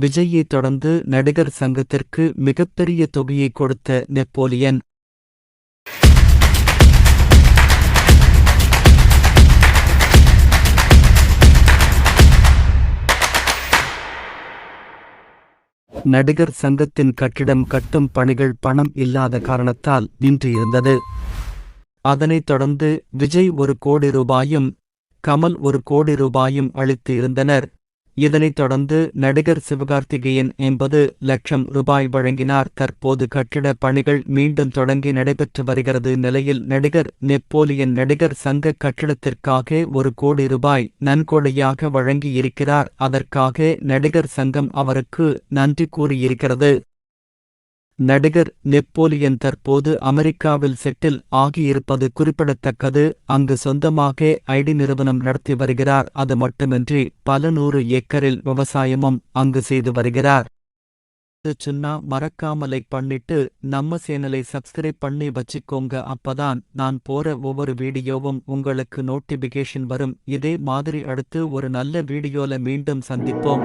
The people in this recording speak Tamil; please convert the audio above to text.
விஜயை தொடர்ந்து நடிகர் சங்கத்திற்கு மிகப்பெரிய தொகையை கொடுத்த நெப்போலியன். நடிகர் சங்கத்தின் கட்டிடம் கட்டும் பணிகள் பணம் இல்லாத காரணத்தால் நின்று இருந்தது அதனைத் தொடர்ந்து விஜய் ஒரு கோடி ரூபாயும் கமல் ஒரு கோடி ரூபாயும் அளித்து இருந்தனர். இதனைத் தொடர்ந்து நடிகர் சிவகார்த்திகேயன் எண்பது லட்சம் ரூபாய் வழங்கினார். தற்போது கட்டிட பணிகள் மீண்டும் தொடங்கி நடைபெற்று வருகிறது. நிலையில் நடிகர் நெப்போலியன் நடிகர் சங்க கட்டிடத்திற்காக ஒரு கோடி ரூபாய் நன்கொடையாக வழங்கியிருக்கிறார். அதற்காக நடிகர் சங்கம் அவருக்கு நன்றி கூறியிருக்கிறது. நடிகர் நெப்போலியன் தற்போது அமெரிக்காவில் செட்டில் ஆகியிருப்பது குறிப்பிடத்தக்கது. அங்கு சொந்தமாக ஐடி நிறுவனம் நடத்தி வருகிறார். அது மட்டுமின்றி பல நூறு ஏக்கரில் விவசாயமும் அங்கு செய்து வருகிறார். சின்னா சின்ன மறக்காம லைக் பண்ணிட்டு நம்ம சேனலை சப்ஸ்கிரைப் பண்ணி வச்சுக்கோங்க. அப்பதான் நான் போற ஒவ்வொரு வீடியோவும் உங்களுக்கு நோட்டிபிகேஷன் வரும். இதே மாதிரி அடுத்து ஒரு நல்ல வீடியோல மீண்டும் சந்திப்போம்.